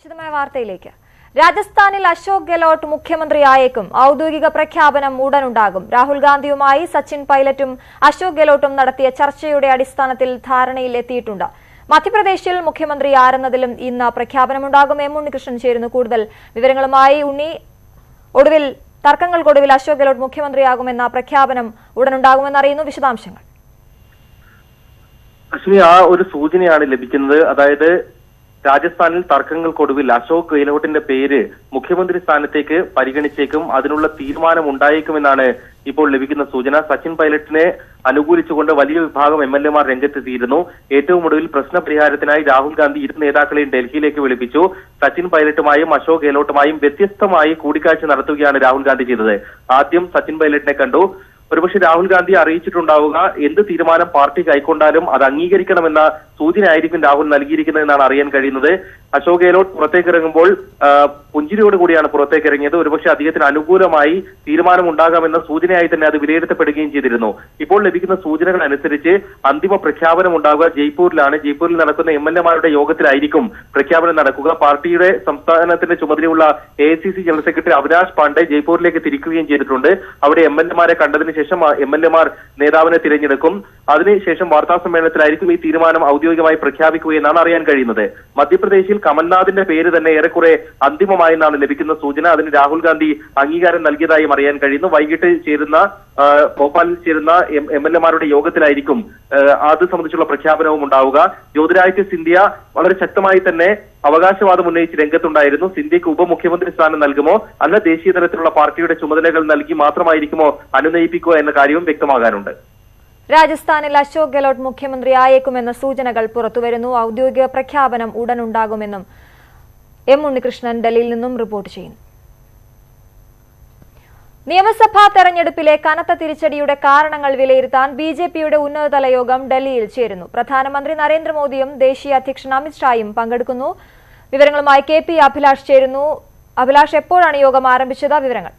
വിശദമായ വാർത്തയിലേക്ക്. രാജസ്ഥാനിൽ അശോക് ഗെലോട്ട് മുഖ്യമന്ത്രിയായേക്കും. ഔദ്യോഗിക പ്രഖ്യാപനം ഉടനുണ്ടാകും. രാഹുൽ ഗാന്ധിയുമായി സച്ചിൻ പൈലറ്റും അശോക് ഗെലോട്ടും നടത്തിയ ചർച്ചയുടെ അടിസ്ഥാനത്തിൽ ധാരണയിൽ എത്തിയിട്ടുണ്ട്. മധ്യപ്രദേശിൽ മുഖ്യമന്ത്രി ആരെന്നതിലും ഇന്ന് പ്രഖ്യാപനമുണ്ടാകും. എം ഉണ്ണികൃഷ്ണൻ ചേരുന്നു കൂടുതൽ വിവരങ്ങളുമായി. ഉണ്ണി ഒടുവിൽ തർക്കങ്ങൾക്കൊടുവിൽ അശോക് ഗെലോട്ട് മുഖ്യമന്ത്രിയാകുമെന്ന പ്രഖ്യാപനം ഉടനുണ്ടാകുമെന്നറിയുന്നു വിശദാംശങ്ങൾ. അശ്വിനി ആ ഒരു സൂചനയാണ് ലഭിക്കുന്നത്. അതായത് രാജസ്ഥാനിൽ തർക്കങ്ങൾക്കൊടുവിൽ അശോക് ഗെഹ്ലോട്ടിന്റെ പേര് മുഖ്യമന്ത്രി സ്ഥാനത്തേക്ക് പരിഗണിച്ചേക്കും അതിനുള്ള തീരുമാനം ഉണ്ടായേക്കുമെന്നാണ് ഇപ്പോൾ ലഭിക്കുന്ന സൂചന. സച്ചിൻ പൈലറ്റിനെ അനുകൂലിച്ചുകൊണ്ട് വലിയ വിഭാഗം എം എൽ എമാർ രംഗത്തെത്തിയിരുന്നു. ഏറ്റവും ഒടുവിൽ പ്രശ്നപരിഹാരത്തിനായി രാഹുൽ ഗാന്ധി ഇരു നേതാക്കളെയും ഡൽഹിയിലേക്ക് വിളിപ്പിച്ചു. സച്ചിൻ പൈലറ്റുമായും അശോക് ഗെഹ്ലോട്ടുമായും വ്യത്യസ്തമായി കൂടിക്കാഴ്ച നടത്തുകയാണ് രാഹുൽ ഗാന്ധി ചെയ്തത്. ആദ്യം സച്ചിൻ പൈലറ്റിനെ കണ്ടു. ഒരുപക്ഷെ രാഹുൽ ഗാന്ധി അറിയിച്ചിട്ടുണ്ടാവുക എന്ത് തീരുമാനം പാർട്ടി കൈക്കൊണ്ടാലും അത് അംഗീകരിക്കണമെന്ന സൂചനയായിരിക്കും രാഹുൽ നൽകിയിരിക്കുന്നതെന്നാണ് അറിയാൻ കഴിയുന്നത്. അശോക് ഗെഹ്ലോട്ട് പുറത്തേക്ക് ഇറങ്ങുമ്പോൾ പുഞ്ചിരിയോട് കൂടിയാണ് പുറത്തേക്ക് ഇറങ്ങിയത് ഒരുപക്ഷെ അദ്ദേഹത്തിന് അനുകൂലമായി തീരുമാനമുണ്ടാകാമെന്ന സൂചനയായി തന്നെ അത് വിലയിരുത്തപ്പെടുകയും ചെയ്തിരുന്നു. ഇപ്പോൾ ലഭിക്കുന്ന സൂചനകൾ അനുസരിച്ച് അന്തിമ പ്രഖ്യാപനം ഉണ്ടാകുക ജയ്പൂരിലാണ്. ജയ്പൂരിൽ നടക്കുന്ന എം എൽ എമാരുടെ യോഗത്തിലായിരിക്കും പ്രഖ്യാപനം നടക്കുക. പാർട്ടിയുടെ സംസ്ഥാനത്തിന്റെ ചുമതലയുള്ള A general secretary Avinash Pande ജയ്പൂരിലേക്ക് തിരിക്കുകയും ചെയ്തിട്ടുണ്ട്. അവിടെ എം എൽ എമാരെ കണ്ടതിന് ശേഷം എം എൽ എമാർ നേതാവിനെ തിരഞ്ഞെടുക്കും. അതിനുശേഷം വാർത്താ സമ്മേളനത്തിലായിരിക്കും ഈ തീരുമാനം ഔദ്യോഗികമായി പ്രഖ്യാപിക്കുകയെന്നാണ് അറിയാൻ കഴിയുന്നത്. മധ്യപ്രദേശിൽ കമൽനാഥിന്റെ പേര് തന്നെ ഏറെക്കുറെ അന്തിമമായെന്നാണ് ലഭിക്കുന്ന സൂചന. അതിന് രാഹുൽ ഗാന്ധി അംഗീകാരം നൽകിയതായും അറിയാൻ കഴിയുന്നു. വൈകിട്ട് ചേരുന്ന ഭോപ്പാലിൽ ചേരുന്ന എം എൽ എമാരുടെ യോഗത്തിലായിരിക്കും അത് സംബന്ധിച്ചുള്ള പ്രഖ്യാപനവും ഉണ്ടാവുക. ജ്യോതിരാദിത്യ സിന്ധ്യ വളരെ ശക്തമായി തന്നെ അവകാശവാദം ഉന്നയിച്ച് രംഗത്തുണ്ടായിരുന്നു. സിന്ധ്യയ്ക്ക് ഉപമുഖ്യമന്ത്രി സ്ഥാനം നൽകുമോ? അല്ല ദേശീയ തലത്തിലുള്ള പാർട്ടിയുടെ ചുമതലകൾ നൽകി മാത്രമായിരിക്കുമോ? അനുനയിപ്പിക്കുക എന്ന കാര്യവും വ്യക്തമാകാനുണ്ട്. രാജസ്ഥാനിൽ അശോക് ഗെലോട്ട് മുഖ്യമന്ത്രിയായേക്കുമെന്ന സൂചനകൾ പുറത്തുവരുന്നു. ഔദ്യോഗിക പ്രഖ്യാപനം ഉടനുണ്ടാകുമെന്നും എം ഉണ്ണികൃഷ്ണൻ ഡൽഹിയിൽ നിന്നും റിപ്പോർട്ട് ചെയ്യുന്നു. നിയമസഭാ തെരഞ്ഞെടുപ്പിലെ കനത്ത തിരിച്ചടിയുടെ കാരണങ്ങൾ വിലയിരുത്താൻ ബി ജെ പിയുടെ ഉന്നതതല യോഗം ഡൽഹിയിൽ ചേരുന്നു. പ്രധാനമന്ത്രി നരേന്ദ്രമോദിയും ദേശീയ അധ്യക്ഷൻ അമിത്ഷായും പങ്കെടുക്കുന്നു. വിവരങ്ങളുമായി കെ പി അഭിലാഷ് ചേരുന്നു. അഭിലാഷ് എപ്പോഴാണ് യോഗം ആരംഭിച്ചത്? വിവരങ്ങൾ.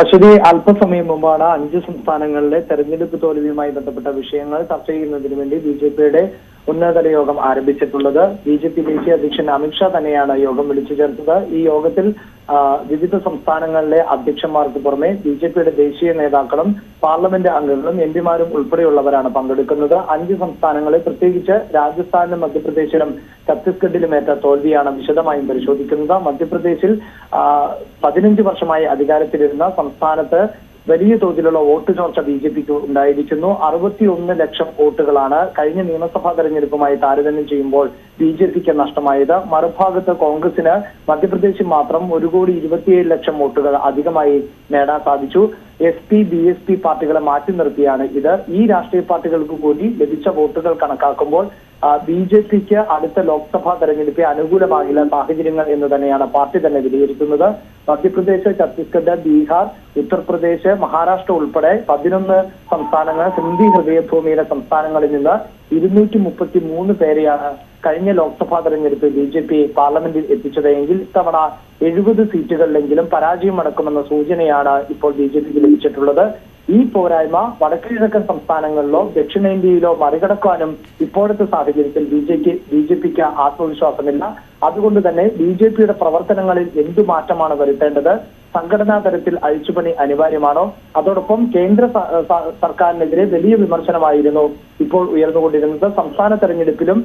അശ്വതി അല്പസമയം മുമ്പാണ് അഞ്ച് സംസ്ഥാനങ്ങളിലെ തെരഞ്ഞെടുപ്പ് തോൽവിയുമായി ബന്ധപ്പെട്ട വിഷയങ്ങൾ ചർച്ച ചെയ്യുന്നതിന് വേണ്ടി ബി ജെ പിയുടെ ഉന്നതതല യോഗം ആരംഭിച്ചിട്ടുള്ളത്. ബി ജെ പി ദേശീയ അധ്യക്ഷൻ അമിത്ഷാ തന്നെയാണ് യോഗം വിളിച്ചു ചേർത്തത്. ഈ യോഗത്തിൽ വിവിധ സംസ്ഥാനങ്ങളിലെ അധ്യക്ഷന്മാർക്ക് പുറമെ ബി ജെ പിയുടെ ദേശീയ നേതാക്കളും പാർലമെന്റ് അംഗങ്ങളും എം പിമാരും ഉൾപ്പെടെയുള്ളവരാണ് പങ്കെടുക്കുന്നത്. അഞ്ച് സംസ്ഥാനങ്ങളിൽ പ്രത്യേകിച്ച് രാജസ്ഥാനിലും മധ്യപ്രദേശിലും ഛത്തീസ്ഗഡിലും ഏറ്റ തോൽവിയാണ് വിശദമായും പരിശോധിക്കുന്നത്. മധ്യപ്രദേശിൽ പതിനഞ്ച് വർഷമായി അധികാരത്തിലിരുന്ന സംസ്ഥാനത്ത് വലിയ തോതിലുള്ള വോട്ട് ചോർച്ച ബി ജെ പിക്ക് ഉണ്ടായിരിക്കുന്നു. അറുപത്തിയൊന്ന് ലക്ഷം വോട്ടുകളാണ് കഴിഞ്ഞ നിയമസഭാ തെരഞ്ഞെടുപ്പുമായി താരതമ്യം ചെയ്യുമ്പോൾ ബി ജെ പിക്ക് നഷ്ടമായത്. മറുഭാഗത്ത് കോൺഗ്രസിന് മധ്യപ്രദേശിൽ മാത്രം ഒരു കോടി ഇരുപത്തിയേഴ് ലക്ഷം വോട്ടുകൾ അധികമായി നേടാൻ സാധിച്ചു. S P B S P പാർട്ടികളെ മാറ്റി നിർത്തിയാണ് ഇത്. ഈ രാഷ്ട്രീയ പാർട്ടികൾക്ക് കൂടി ലഭിച്ച വോട്ടുകൾ കണക്കാക്കുമ്പോൾ ബി ജെ പിക്ക് അടുത്ത ലോക്സഭാ തെരഞ്ഞെടുപ്പിൽ അനുകൂലമാകില്ല സാഹചര്യങ്ങൾ എന്ന് തന്നെയാണ് പാർട്ടി തന്നെ വിലയിരുത്തുന്നത്. മധ്യപ്രദേശ് ഛത്തീസ്ഗഡ് ബീഹാർ ഉത്തർപ്രദേശ് മഹാരാഷ്ട്ര ഉൾപ്പെടെ പതിനൊന്ന് സംസ്ഥാനങ്ങൾ ഹിന്ദി ഹൃദയഭൂമിയിലെ സംസ്ഥാനങ്ങളിൽ നിന്ന് ഇരുന്നൂറ്റി മുപ്പത്തി മൂന്ന് പേരെയാണ് കഴിഞ്ഞ ലോക്സഭാ തെരഞ്ഞെടുപ്പിൽ ബി ജെ പി പാർലമെന്റിൽ എത്തിച്ചത്. എങ്കിൽ ഇത്തവണ എഴുപത് സീറ്റുകളിലെങ്കിലും പരാജയം അടക്കുമെന്ന സൂചനയാണ് ഇപ്പോൾ ബി ജെ പിക്ക് ലഭിച്ചിട്ടുള്ളത്. ഈ പോരായ്മ വടക്കുകിഴക്കൻ സംസ്ഥാനങ്ങളിലോ ദക്ഷിണേന്ത്യയിലോ മറികടക്കാനും ഇപ്പോഴത്തെ സാഹചര്യത്തിൽ ബി ജെ ബി ജെ പിക്ക് ആത്മവിശ്വാസമില്ല. അതുകൊണ്ട് തന്നെ ബി ജെ പിയുടെ പ്രവർത്തനങ്ങളിൽ എന്തു മാറ്റമാണ് വരുത്തേണ്ടത്? സംഘടനാ തലത്തിൽ അഴിച്ചുപണി അനിവാര്യമാണോ? അതോടൊപ്പം കേന്ദ്ര സർക്കാരിനെതിരെ വലിയ വിമർശനമായിരുന്നു ഇപ്പോൾ ഉയർന്നുകൊണ്ടിരുന്നത്. സംസ്ഥാന തെരഞ്ഞെടുപ്പിലും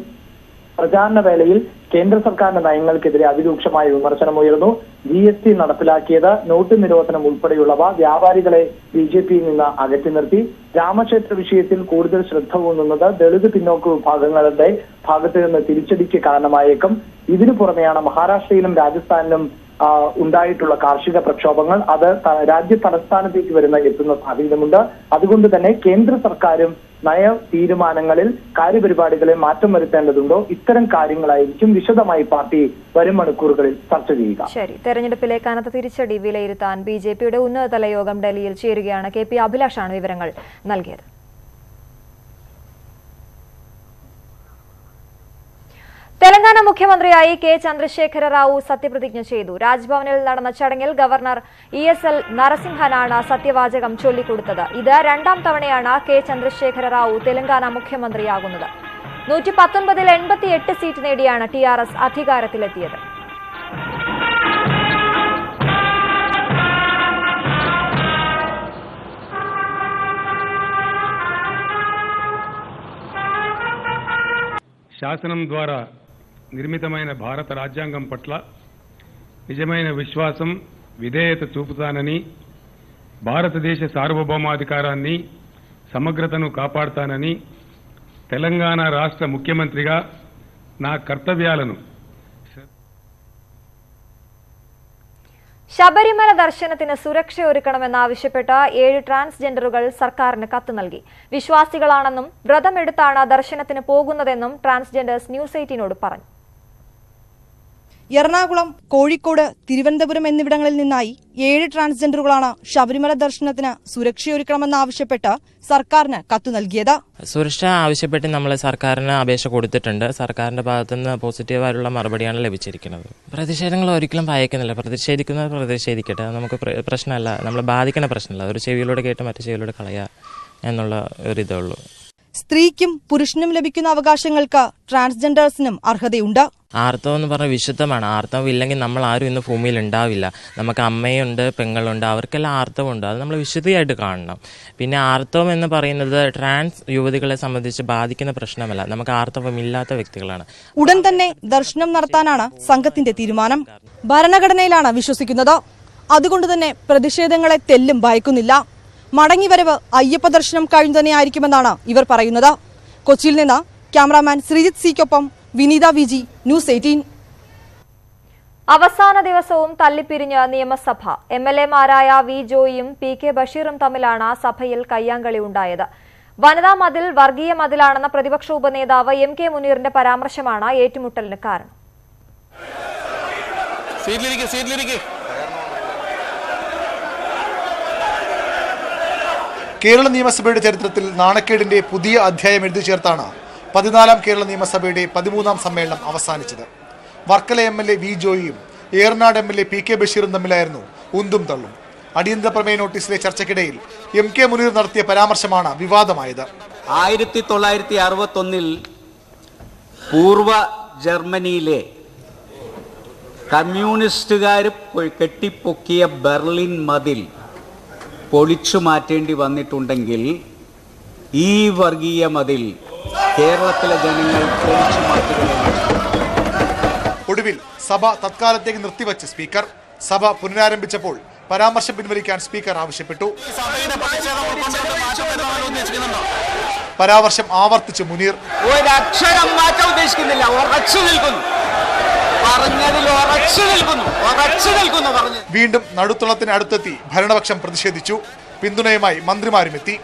പ്രചാരണ വേളയിൽ കേന്ദ്ര സർക്കാരിന്റെ നയങ്ങൾക്കെതിരെ അതിരൂക്ഷമായ വിമർശനമുയർന്നു ജി എസ് ടി നടപ്പിലാക്കിയത് നോട്ട് നിരോധനം ഉൾപ്പെടെയുള്ളവ വ്യാപാരികളെ ബി ജെ പിയിൽ നിന്ന് അകറ്റി നിർത്തി. രാമക്ഷേത്ര വിഷയത്തിൽ കൂടുതൽ ശ്രദ്ധ പോകുന്നത് ദളിത് പിന്നോക്ക വിഭാഗങ്ങളുടെ ഭാഗത്ത് നിന്ന് തിരിച്ചടിക്ക് കാരണമായേക്കും. ഇതിനു പുറമെയാണ് മഹാരാഷ്ട്രയിലും രാജസ്ഥാനിലും ഉണ്ടായിട്ടുള്ള കാർഷിക പ്രക്ഷോഭങ്ങൾ അത് രാജ്യ തലസ്ഥാനത്തേക്ക് വരുന്ന എത്തുന്ന സാഹചര്യമുണ്ട്. അതുകൊണ്ട് തന്നെ കേന്ദ്ര സർക്കാരും നയ തീരുമാനങ്ങളിൽ കാര്യപരിപാടികളെ മാറ്റം വരുത്തേണ്ടതുണ്ടോ? ഇത്തരം കാര്യങ്ങളായിരിക്കും വിശദമായി പാർട്ടി വരും മണിക്കൂറുകളിൽ ചർച്ച ചെയ്യുക. ശരി. തെരഞ്ഞെടുപ്പിലെ കനത്ത തിരിച്ചടി വിലയിരുത്താൻ ബി ജെ പിയുടെ ഉന്നതതല യോഗം ഡൽഹിയിൽ ചേരുകയാണ് കെ പി അഭിലാഷാണ് വിവരങ്ങൾ നൽകിയത്. തെലങ്കാന മുഖ്യമന്ത്രിയായി കെ ചന്ദ്രശേഖര റാവു സത്യപ്രതിജ്ഞ ചെയ്തു രാജ്ഭവനിൽ നടന്ന ചടങ്ങിൽ ഗവർണർ ഇ എസ് എൽ നരസിംഹനാണ് സത്യവാചകം ചൊല്ലിക്കൊടുത്തത് ഇത് രണ്ടാം തവണയാണ് കെ ചന്ദ്രശേഖര റാവു തെലങ്കാന മുഖ്യമന്ത്രിയാകുന്നത് നൂറ്റി പത്തൊൻപതിൽ എൺപത്തി എട്ട് സീറ്റ് നേടിയാണ് ടി ആർ എസ് അധികാരത്തിലെത്തിയത് శాసనం ద్వారా నిర్మితమైన భారత రాజ్యాంగం పట్ల నిజమైన విశ్వాసం విధేయత చూపుతానని భారతదేశ సార్వభౌమాధికారాన్ని సమగ్రతను కాపాడుతానని తెలంగాణ రాష్ట్ర ముఖ్యమంత్రిగా నా కర్తవ్యాలను ശബരിമല ദർശനത്തിന് സുരക്ഷയൊരുക്കണമെന്നാവശ്യപ്പെട്ട് ഏഴ് ട്രാൻസ്ജെൻഡറുകൾ സർക്കാരിന് കത്ത് നൽകി വിശ്വാസികളാണെന്നും വ്രതമെടുത്താണ് ദർശനത്തിന് പോകുന്നതെന്നും ട്രാൻസ്ജെൻഡേഴ്സ് ന്യൂസ് എയ്റ്റീനോട് പറഞ്ഞു എറണാകുളം കോഴിക്കോട് തിരുവനന്തപുരം എന്നിവിടങ്ങളിൽ നിന്നായി ഏഴ് ട്രാൻസ്ജെൻഡറുകളാണ് ശബരിമല ദർശനത്തിന് സുരക്ഷയൊരുക്കണമെന്നാവശ്യപ്പെട്ട് സർക്കാരിന് കത്തു നൽകിയത്. സുരക്ഷ ആവശ്യപ്പെട്ട് നമ്മൾ സർക്കാരിന് അപേക്ഷ കൊടുത്തിട്ടുണ്ട്. സർക്കാരിന്റെ ഭാഗത്തുനിന്ന് പോസിറ്റീവായിട്ടുള്ള മറുപടിയാണ് ലഭിച്ചിരിക്കുന്നത്. പ്രതിഷേധങ്ങൾ ഒരിക്കലും ഭയക്കുന്നില്ല പ്രതിഷേധിക്കുന്നത് പ്രതിഷേധിക്കട്ടെ. നമുക്ക് പ്രശ്നമല്ല. നമ്മൾ ബാധിക്കുന്ന പ്രശ്നമല്ല. ഒരു ചെവിയിലൂടെ കേട്ട് മറ്റു ചെവിയിലൂടെ കളയുക എന്നുള്ള ഒരു ഇതേ ഉള്ളൂ. സ്ത്രീക്കും പുരുഷനും ലഭിക്കുന്ന അവകാശങ്ങൾക്ക് ട്രാൻസ്ജെൻഡേഴ്സിനും അർഹതയുണ്ട്. ആർത്തവം എന്ന് പറഞ്ഞാൽ വിശുദ്ധമാണ്. ആർത്തവം ഇല്ലെങ്കിൽ നമ്മൾ ആരും ഇന്ന് ഭൂമിയിൽ ഉണ്ടാവില്ല. നമുക്ക് അമ്മയുണ്ട് പെങ്ങളുണ്ട് അവർക്കെല്ലാം ആർത്തവമുണ്ട്. അത് നമ്മൾ വിശുദ്ധിയായിട്ട് കാണണം. പിന്നെ ആർത്തവം എന്ന് പറയുന്നത് ട്രാൻസ് യുവതികളെ സംബന്ധിച്ച് ബാധിക്കുന്ന പ്രശ്നമല്ല. നമുക്ക് ആർത്തവം ഇല്ലാത്ത വ്യക്തികളാണ്. ഉടൻ തന്നെ ദർശനം നടത്താനാണ് സംഘത്തിന്റെ തീരുമാനം. ഭരണഘടനയിലാണ് വിശ്വസിക്കുന്നത്. അതുകൊണ്ട് തന്നെ പ്രതിഷേധങ്ങളെ തെല്ലും ഭയക്കുന്നില്ല. മടങ്ങിവരവ് അയ്യപ്പ ദർശനം കഴിഞ്ഞു തന്നെയായിരിക്കുമെന്നാണ് ഇവർ പറയുന്നത്. കൊച്ചിയിൽ നിന്ന് cameraman Sreejith സിക്കൊപ്പം Vineetha V G news eighteen. അവസാന ദിവസവും തല്ലിപ്പിരിഞ്ഞ നിയമസഭ. എം എൽ എമാരായ വി ജോയിയും പി കെ ബഷീറും തമ്മിലാണ് സഭയിൽ കയ്യാങ്കളി ഉണ്ടായത്. വനിതാ മതിൽ വർഗീയ മതിലാണെന്ന പ്രതിപക്ഷ ഉപനേതാവ് എം കെ മുനീറിന്റെ പരാമർശമാണ് ഏറ്റുമുട്ടലിന് കാരണം. കേരള നിയമസഭയുടെ ചരിത്രത്തിൽ നാണക്കേടിന്റെ പുതിയ അധ്യായം എഴുതി ചേർത്താണ് പതിനാലാം കേരള നിയമസഭയുടെ പതിമൂന്നാം സമ്മേളനം അവസാനിച്ചത്. Varkala M L A V ജോയിയും Eranad M L A P K ബഷീറും തമ്മിലായിരുന്നു ഉന്തും തള്ളും. അടിയന്തര പ്രമേയ നോട്ടീസിലെ ചർച്ചയ്ക്കിടയിൽ എം കെ മുനീർ നടത്തിയ പരാമർശമാണ് വിവാദമായത്. ആയിരത്തി തൊള്ളായിരത്തി അറുപത്തൊന്നിൽ പൂർവ ജർമ്മനിയിലെ കമ്മ്യൂണിസ്റ്റുകാർ കെട്ടിപ്പൊക്കിയ ബെർലിൻ മതിൽ പൊളിച്ചു മാറ്റേണ്ടി വന്നിട്ടുണ്ടെങ്കിൽ ഈ വർഗീയ മതിൽ കേരളത്തിലെ ജനങ്ങൾ പൊളിച്ചു മാറ്റുകയാണ്. ഒടുവിൽ സഭ തത്കാലത്തേക്ക് നിർത്തിവച്ച് സ്പീക്കർ. സഭ പുനരാരംഭിച്ചപ്പോൾ പരാമർശം പിൻവലിക്കാൻ സ്പീക്കർ ആവശ്യപ്പെട്ടു. പരാമർശം ആവർത്തിച്ച് മുനീർ. ഒരക്ഷരം മാറ്റാൻ ഉദ്ദേശിക്കുന്നില്ല ഉറച്ചു നിൽക്കുന്നു. പറഞ്ഞതിൽ ഉറച്ചു നിൽക്കുന്നു. ഉറച്ചു നിൽക്കുന്നു പറഞ്ഞു. വീണ്ടും നടുത്തളത്തിന് അടുത്തെത്തി. ഭരണപക്ഷം പ്രതിഷേധിച്ചു. പിന്തുണയുമായി മന്ത്രിമാരും എത്തി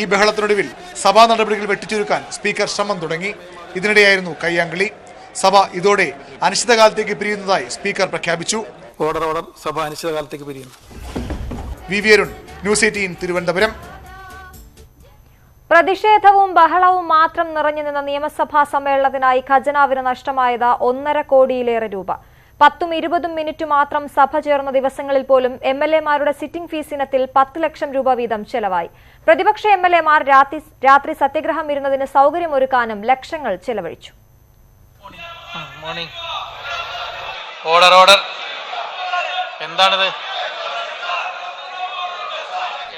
ഈ ബഹളത്തിനൊടുവിൽ സഭാ നടപടികൾ വെട്ടിച്ചുരുക്കാൻ സ്പീക്കർ ശ്രമം തുടങ്ങി. ഇതിനിടെയായിരുന്നു കയ്യാങ്കളി. സഭ ഇതോടെ അനിശ്ചിതകാലത്തേക്ക് പിരിയുന്നതായി സ്പീക്കർ പ്രഖ്യാപിച്ചു. ഓർഡർ ഓർഡർ സഭ അനിശ്ചിതകാലത്തേക്ക് പിരിയുന്നു. V V Arun News Eighteen Thiruvananthapuram. പ്രതിഷേധവും ബഹളവും മാത്രം നിറഞ്ഞു നിന്ന നിയമസഭാ സമ്മേളനത്തിനായി ഖജനാവിന് നഷ്ടമായത് ഒന്നര കോടിയിലേറെ രൂപ. പത്തും ഇരുപതും മിനിറ്റ് മാത്രം സഭ ചേർന്ന ദിവസങ്ങളിൽ പോലും എം എൽ എമാരുടെ സിറ്റിംഗ് ഫീസ് ഇനത്തിൽ പത്ത് ലക്ഷം രൂപ വീതം ചെലവായി. പ്രതിപക്ഷ എം എൽ എമാർ രാത്രി രാത്രി സത്യഗ്രഹം ഇരുന്നതിന് സൗകര്യമൊരുക്കാനും ലക്ഷങ്ങൾ ചെലവഴിച്ചു. മോർണിംഗ് ഓർഡർ ഓർഡർ എന്താണിത്?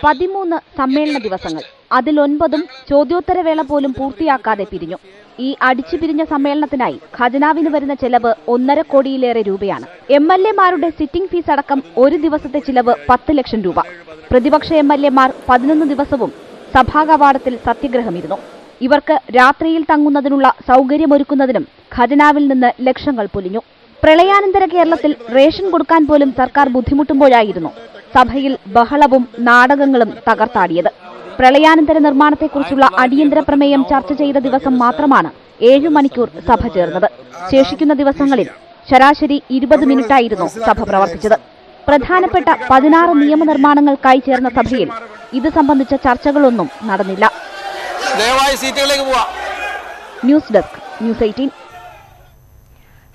പതിമൂന്ന് സമ്മേളന ദിവസങ്ങൾ. അതിലൊൻപതും ചോദ്യോത്തരവേള പോലും പൂർത്തിയാക്കാതെ പിരിഞ്ഞു. ഈ അടിച്ചു പിരിഞ്ഞ സമ്മേളനത്തിനായി ഖജനാവിന് വരുന്ന ചെലവ് ഒന്നര കോടിയിലേറെ രൂപയാണ്. എം എൽ എമാരുടെ സിറ്റിംഗ് ഫീസ് അടക്കം ഒരു ദിവസത്തെ ചിലവ് പത്ത് ലക്ഷം രൂപ. പ്രതിപക്ഷ എം എൽ എമാർ പതിനൊന്ന് ദിവസവും സഭാകവാടത്തിൽ സത്യഗ്രഹമിരുന്നു. ഇവർക്ക് രാത്രിയിൽ തങ്ങുന്നതിനുള്ള സൗകര്യമൊരുക്കുന്നതിനും ഖജനാവിൽ നിന്ന് ലക്ഷങ്ങൾ പൊലിഞ്ഞു. പ്രളയാനന്തര കേരളത്തിൽ റേഷൻ കൊടുക്കാൻ പോലും സർക്കാർ ബുദ്ധിമുട്ടുമ്പോഴായിരുന്നു സഭയിൽ ബഹളവും നാടകങ്ങളും തകർത്താടിയത്. പ്രളയാനന്തര നിർമ്മാണത്തെക്കുറിച്ചുള്ള അടിയന്തര പ്രമേയം ചർച്ച ചെയ്ത ദിവസം മാത്രമാണ് ഏഴു മണിക്കൂർ സഭ ചേർന്നത്. ശേഷിക്കുന്ന ദിവസങ്ങളിൽ ശരാശരി ഇരുപത് മിനിറ്റായിരുന്നു സഭ പ്രവർത്തിച്ചത്. പ്രധാനപ്പെട്ട പതിനാറ് നിയമനിർമ്മാണങ്ങൾക്കായി ചേർന്ന സഭയിൽ ഇത് സംബന്ധിച്ച ചർച്ചകളൊന്നും നടന്നില്ല. News desk News Eighteen.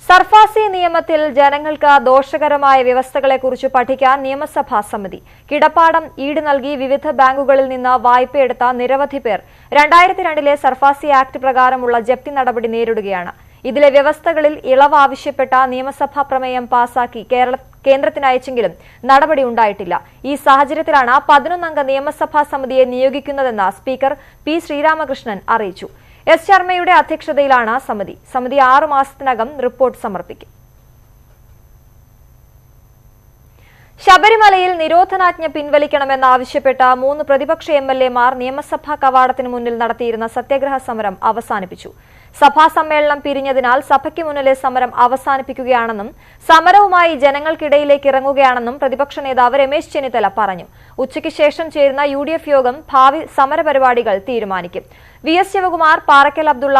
SARFAESI നിയമത്തിൽ ജനങ്ങൾക്ക് ദോഷകരമായ വ്യവസ്ഥകളെക്കുറിച്ച് പഠിക്കാൻ നിയമസഭാ സമിതി കിടപ്പാടം ഈട് നൽകി വിവിധ ബാങ്കുകളിൽ നിന്ന് വായ്പയെടുത്ത നിരവധി പേർ രണ്ടായിരത്തി രണ്ടിലെ സർഫാസി ആക്ട് പ്രകാരമുള്ള ജപ്തി നടപടി നേരിടുകയാണ്. ഇതിലെ വ്യവസ്ഥകളിൽ ഇളവ് ആവശ്യപ്പെട്ട നിയമസഭാ പ്രമേയം പാസാക്കി കേരള കേന്ദ്രത്തിന് അയച്ചെങ്കിലും നടപടി ഉണ്ടായിട്ടില്ല. ഈ സാഹചര്യത്തിലാണ് പതിനൊന്നംഗ നിയമസഭാ സമിതിയെ നിയോഗിക്കുന്നതെന്ന് സ്പീക്കർ പി ശ്രീരാമകൃഷ്ണൻ അറിയിച്ചു. എസ് ശർമ്മയുടെ അധ്യക്ഷതയിലാണ് സമിതി. സമിതി ആറു മാസത്തിനകം റിപ്പോർട്ട് സമർപ്പിക്കും. ശബരിമലയിൽ നിരോധനാജ്ഞ പിൻവലിക്കണമെന്നാവശ്യപ്പെട്ട മൂന്ന് പ്രതിപക്ഷ എം എൽ എമാർ നിയമസഭാ കവാടത്തിന് മുന്നിൽ നടത്തിയിരുന്ന സത്യഗ്രഹ സമരം അവസാനിപ്പിച്ചു. സഭാ സമ്മേളനം പിരിഞ്ഞതിനാൽ സഭയ്ക്ക് മുന്നിലെ സമരം അവസാനിപ്പിക്കുകയാണെന്നും സമരവുമായി ജനങ്ങൾക്കിടയിലേക്ക് ഇറങ്ങുകയാണെന്നും പ്രതിപക്ഷ നേതാവ് രമേശ് ചെന്നിത്തല പറഞ്ഞു. ഉച്ചയ്ക്ക് ശേഷം ചേരുന്ന യു യോഗം ഭാവി സമരപരിപാടികൾ തീരുമാനിക്കും. V S Sivakumar Parakkal Abdulla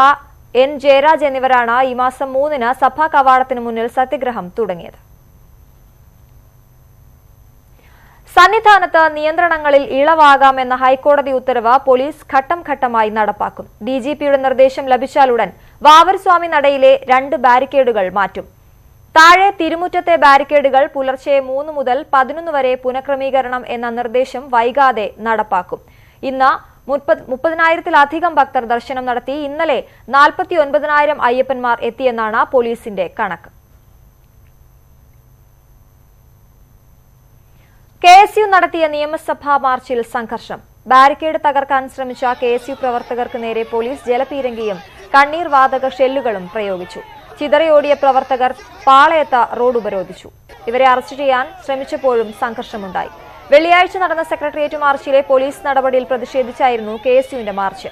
N Jayaraj എന്നിവരാണ് ഈ മാസം മൂന്നിന് സഭാ കവാടത്തിന് മുന്നിൽ സത്യഗ്രഹം തുടങ്ങിയത്. സന്നിധാനത്ത് നിയന്ത്രണങ്ങളിൽ ഇളവാകാമെന്ന ഹൈക്കോടതി ഉത്തരവ് പോലീസ് ഘട്ടം ഘട്ടമായി നടപ്പാക്കും. ഡിജിപിയുടെ നിർദ്ദേശം ലഭിച്ചാലുടൻ വാവർസ്വാമി നടയിലെ രണ്ട് ബാരിക്കേഡുകൾ മാറ്റും. താഴെ തിരുമുറ്റത്തെ ബാരിക്കേഡുകൾ പുലർച്ചെ മൂന്ന് മുതൽ പതിനൊന്ന് വരെ പുനഃക്രമീകരണം എന്ന നിർദ്ദേശം വൈകാതെ നടപ്പാക്കും. ഇന്ന് മുപ്പത് മുപ്പതിനായിരത്തിലധികം ഭക്തർ ദർശനം നടത്തി ഇന്നലെ നാൽപ്പത്തി ഒൻപതിനായിരം അയ്യപ്പന്മാർ എത്തിയെന്നാണ് പോലീസിന്റെ കണക്ക്. കെ എസ് യു നടത്തിയ നിയമസഭാ മാർച്ചിൽ സംഘർഷം. ബാരിക്കേഡ് തകർക്കാൻ ശ്രമിച്ച കെ എസ് യു പ്രവർത്തകർക്ക് നേരെ പോലീസ് ജലപീരങ്കിയും കണ്ണീർ വാതക ഷെല്ലുകളും പ്രയോഗിച്ചു. ചിതറിയോടിയ പ്രവർത്തകർ പാളയത്ത റോഡ് ഉപരോധിച്ചു. ഇവരെ അറസ്റ്റ് ചെയ്യാൻ ശ്രമിച്ചപ്പോഴും സംഘർഷമുണ്ടായി. വെള്ളിയാഴ്ച നടന്ന സെക്രട്ടേറിയറ്റ് മാർച്ചിലെ പോലീസ് നടപടിയിൽ പ്രതിഷേധിച്ചായിരുന്നു കെ മാർച്ച്.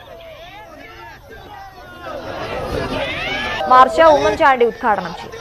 മാർച്ച് ഉമ്മൻചാണ്ടി ഉദ്ഘാടനം ചെയ്തു.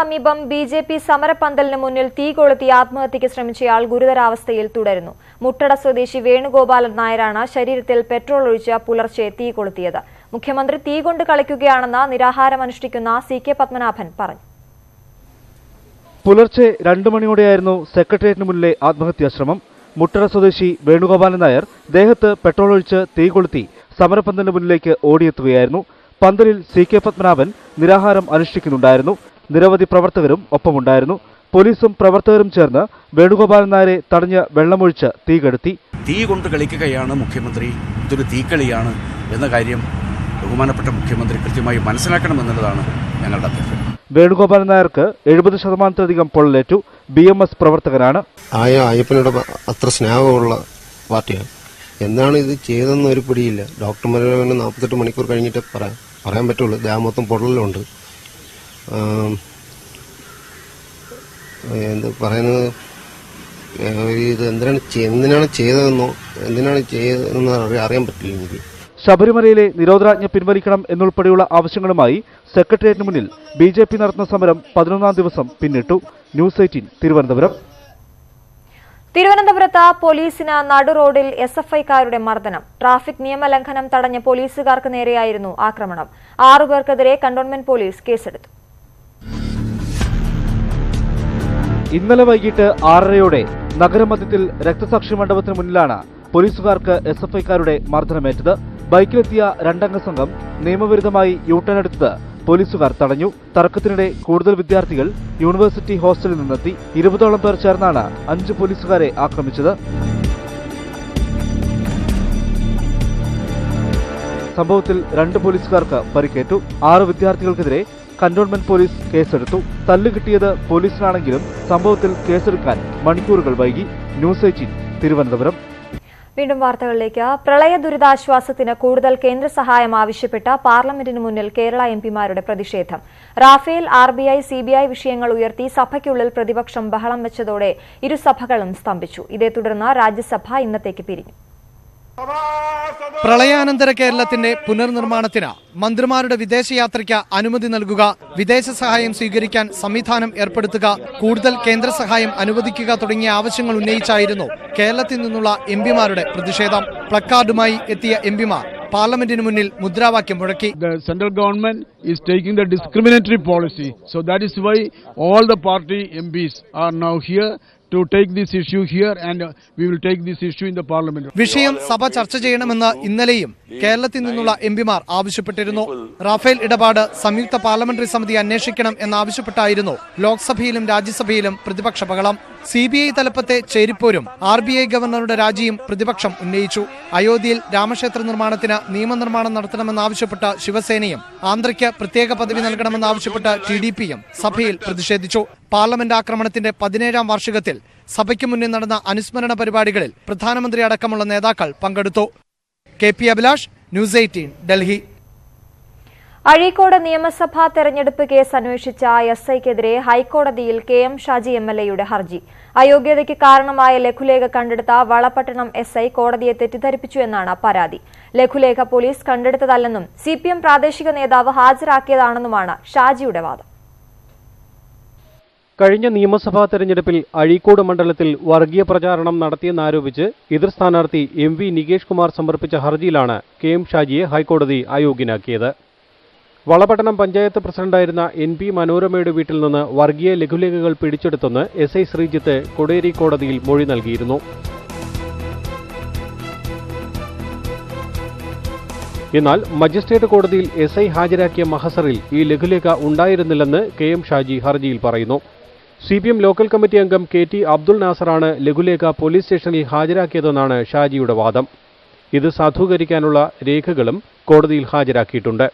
സമീപം ബി ജെ പി സമരപ്പന്തലിന് മുന്നിൽ തീ കൊളുത്തി ആത്മഹത്യയ്ക്ക് ശ്രമിച്ചയാൾ ഗുരുതരാവസ്ഥയിൽ തുടരുന്നു. മുട്ടട സ്വദേശി വേണുഗോപാലൻ നായരാണ് ശരീരത്തിൽ പെട്രോൾ ഒഴിച്ച് പുലർച്ചെ തീ കൊളുത്തിയത്. മുഖ്യമന്ത്രി തീ കൊണ്ട് കളിക്കുകയാണെന്ന് നിരാഹാരമനുഷ്ഠിക്കുന്ന സി കെ പത്മനാഭൻ പറഞ്ഞു. പുലർച്ചെ രണ്ടു മണിയോടെയായിരുന്നു സെക്രട്ടേറിയറ്റിന് മുന്നിലെ ആത്മഹത്യാ ശ്രമം. മുട്ടട സ്വദേശി വേണുഗോപാലൻ നായർ ദേഹത്ത് പെട്രോൾ ഒഴിച്ച് തീ കൊളുത്തി സമരപന്തലിന് മുന്നിലേക്ക് ഓടിയെത്തുകയായിരുന്നു. പന്തലിൽ സി കെ പത്മനാഭൻ നിരാഹാരം അനുഷ്ഠിക്കുന്നുണ്ടായിരുന്നു. നിരവധി പ്രവർത്തകരും ഒപ്പമുണ്ടായിരുന്നു. പോലീസും പ്രവർത്തകരും ചേർന്ന് വേണുഗോപാലൻ നായരെ തടഞ്ഞ് വെള്ളമൊഴിച്ച് തീ കെടുത്തി. തീ കൊണ്ട് കളിക്കുകയാണ് മുഖ്യമന്ത്രി. ഇതൊരു തീക്കളിയാണ് എന്ന കാര്യം ബഹുമാനപ്പെട്ട മുഖ്യമന്ത്രി കൃത്യമായി മനസ്സിലാക്കണമെന്നുള്ളതാണ് ഞങ്ങളുടെ അഭ്യർത്ഥന. വേണുഗോപാലൻ നായർക്ക് എഴുപത് ശതമാനത്തിലധികം പൊള്ളലേറ്റു. ബി എം എസ് പ്രവർത്തകനാണ്. ആയ അയ്യപ്പനോട് അത്ര സ്നേഹമുള്ള പാർട്ടിയാണ്. എന്താണ് ഇത് ചെയ്തെന്ന് ഒരു പിടിയില്ല. ഡോക്ടർമാരെ നാൽപ്പത്തെട്ട് മണിക്കൂർ കഴിഞ്ഞിട്ട് പറയാൻ പറയാൻ പറ്റുള്ളൂ. ദേഹം മൊത്തം പൊള്ളലുണ്ട്. എന്ത് പറയുന്നത്? ഇത് എന്തിനാണ് എന്തിനാണ് ചെയ്തതെന്നോ എന്തിനാണ് ചെയ്തതെന്നോ അറിയാൻ അറിയാൻ പറ്റില്ല എനിക്ക്. ശബരിമലയിലെ നിരോധനാജ്ഞ പിൻവലിക്കണം എന്നുൾപ്പെടെയുള്ള ആവശ്യങ്ങളുമായി സെക്രട്ടേറിയറ്റിന് മുന്നിൽ ബി ജെ പി നടത്തുന്ന സമരം പതിനൊന്നാം ദിവസം പിന്നിട്ടു. News Eighteen Thiruvananthapuram. തിരുവനന്തപുരത്ത് പോലീസിന് നടുറോഡിൽ എസ് എഫ് ഐക്കാരുടെ മർദ്ദനം. ട്രാഫിക് നിയമലംഘനം തടഞ്ഞ പോലീസുകാർക്ക് നേരെയായിരുന്നു ആക്രമണം. ആറുപേർക്കെതിരെ കണ്ടോൺമെന്റ് പോലീസ് കേസെടുത്തു. ഇന്നലെ വൈകിട്ട് ആറരയോടെ നഗരമധ്യത്തിൽ രക്തസാക്ഷി മണ്ഡപത്തിന് മുന്നിലാണ് പോലീസുകാർക്ക് എസ് എഫ് ഐക്കാരുടെ മർദ്ദനമേറ്റത്. ബൈക്കിലെത്തിയ രണ്ടംഗ സംഘം നിയമവിരുദ്ധമായി യൂട്ടേൺ എടുത്തത് പോലീസുകാർ തടഞ്ഞു. തർക്കത്തിനിടെ കൂടുതൽ വിദ്യാർത്ഥികൾ യൂണിവേഴ്സിറ്റി ഹോസ്റ്റലിൽ നിന്നെത്തി ഇരുപതോളം പേർ ചേർന്നാണ് അഞ്ച് പോലീസുകാരെ ആക്രമിച്ചത്. സംഭവത്തിൽ രണ്ട് പോലീസുകാർക്ക് പരിക്കേറ്റു. ആറ് വിദ്യാർത്ഥികൾക്കെതിരെ കന്റോൺമെന്റ് പോലീസ് കേസെടുത്തു. തല്ലുകിട്ടിയത് പോലീസിനാണെങ്കിലും സംഭവത്തിൽ കേസെടുക്കാൻ മണിക്കൂറുകൾ വൈകി. News Eighteen Thiruvananthapuram. വീണ്ടും വാർത്തകളിലേക്ക്. പ്രളയ ദുരിതാശ്വാസത്തിന് കൂടുതൽ കേന്ദ്ര സഹായം ആവശ്യപ്പെട്ട പാർലമെന്റിന് മുന്നിൽ കേരള എംപിമാരുടെ പ്രതിഷേധം. Rafale R B I C B I വിഷയങ്ങൾ ഉയർത്തി സഭയ്ക്കുള്ളിൽ പ്രതിപക്ഷം ബഹളം വെച്ചതോടെ ഇരുസഭകളും സ്തംഭിച്ചു. ഇതേ തുടർന്ന് രാജ്യസഭ ഇന്നത്തേക്ക് പിരിഞ്ഞു. പ്രളയാനന്തര കേരളത്തിന്റെ പുനർനിർമ്മാണത്തിന് മന്ത്രിമാരുടെ വിദേശയാത്രയ്ക്ക് അനുമതി നൽകുക വിദേശ സഹായം സ്വീകരിക്കാൻ സംവിധാനം ഏർപ്പെടുത്തുക കൂടുതൽ കേന്ദ്ര സഹായം അനുവദിക്കുക തുടങ്ങിയ ആവശ്യങ്ങൾ ഉന്നയിച്ചായിരുന്നു കേരളത്തിൽ നിന്നുള്ള എംപിമാരുടെ പ്രതിഷേധം. പ്ലക്കാർഡുമായി എത്തിയ എംപിമാർ പാർലമെന്റിന് മുന്നിൽ മുദ്രാവാക്യം മുഴക്കി. Central government the discriminatory policy. So that is why all the party MPs are now here. വിഷയം സഭ ചർച്ച ചെയ്യണമെന്ന് ഇന്നലെയും കേരളത്തിൽ നിന്നുള്ള എം പിമാർ ആവശ്യപ്പെട്ടിരുന്നു. റാഫേൽ ഇടപാട് സംയുക്ത പാർലമെന്ററി സമിതി അന്വേഷിക്കണം എന്നാവശ്യപ്പെട്ടായിരുന്നു. ലോക്സഭയിലും രാജ്യസഭയിലും പ്രതിപക്ഷ ബഹളം. സി ബി ഐ തലപ്പത്തെ ചേരിപ്പോരും ആർ ബി ഐ ഗവർണറുടെ രാജിയും പ്രതിപക്ഷം ഉന്നയിച്ചു. അയോധ്യയിൽ രാമക്ഷേത്ര നിർമ്മാണത്തിന് നിയമനിർമ്മാണം നടത്തണമെന്നാവശ്യപ്പെട്ട ശിവസേനയും ആന്ധ്രയ്ക്ക് പ്രത്യേക പദവി നൽകണമെന്നാവശ്യപ്പെട്ട ടി ഡി പിയും സഭയിൽ പ്രതിഷേധിച്ചു. പാർലമെന്റ് ആക്രമണത്തിന്റെ പതിനേഴാം വാർഷികത്തിൽ സഭയ്ക്ക് മുന്നിൽ നടന്ന അനുസ്മരണ പരിപാടികളിൽ പ്രധാനമന്ത്രി അടക്കമുള്ള നേതാക്കൾ പങ്കെടുത്തു. K P Abhilash News Eighteen Delhi. Azhikode നിയമസഭാ തെരഞ്ഞെടുപ്പ് കേസ് അന്വേഷിച്ച എസ് ഐക്കെതിരെ ഹൈക്കോടതിയിൽ K M Shaji M L എയുടെ ഹർജി. അയോഗ്യതയ്ക്ക് കാരണമായ ലഘുലേഖ കണ്ടെടുത്ത വളപട്ടണം എസ് ഐ കോടതിയെ തെറ്റിദ്ധരിപ്പിച്ചു എന്നാണ് പരാതി. ലഘുലേഖ പോലീസ് കണ്ടെടുത്തതല്ലെന്നും സി പ്രാദേശിക നേതാവ് ഹാജരാക്കിയതാണെന്നുമാണ് ഷാജിയുടെ വാദം. കഴിഞ്ഞ നിയമസഭാ തെരഞ്ഞെടുപ്പിൽ അഴീക്കോട് മണ്ഡലത്തിൽ വർഗീയ പ്രചാരണം നടത്തിയെന്നാരോപിച്ച് എതിർ സ്ഥാനാർത്ഥി എം വി നികേഷ് കുമാർ സമർപ്പിച്ച ഹർജിയിലാണ് കെ എം ഷാജിയെ ഹൈക്കോടതി അയോഗ്യനാക്കിയത് വളപട്ടണം പഞ്ചായത്ത് പ്രസിഡന്റായിരുന്ന എൻ പി മനോരമയുടെ വീട്ടിൽ നിന്ന് വർഗീയ ലഘുലേഖകൾ പിടിച്ചെടുത്തെന്ന് എസ് ഐ ശ്രീജിത്ത് കൊടേരി കോടതിയിൽ മൊഴി നൽകിയിരുന്നു. എന്നാൽ മജിസ്ട്രേറ്റ് കോടതിയിൽ എസ് ഐ ഹാജരാക്കിയ മഹസറിൽ ഈ ലഘുലേഖ ഉണ്ടായിരുന്നില്ലെന്ന് കെ എം ഷാജി ഹർജിയിൽ പറയുന്നു. C P M local committee അംഗം കെ ടി അബ്ദുൾ നാസറാണ് ലഘുലേഖ പോലീസ് സ്റ്റേഷനിൽ ഹാജരാക്കിയതെന്നാണ് ഷാജിയുടെ വാദം. ഇത് സാധൂകരിക്കാനുള്ള രേഖകളും കോടതിയിൽ ഹാജരാക്കിയിട്ടുണ്ട്.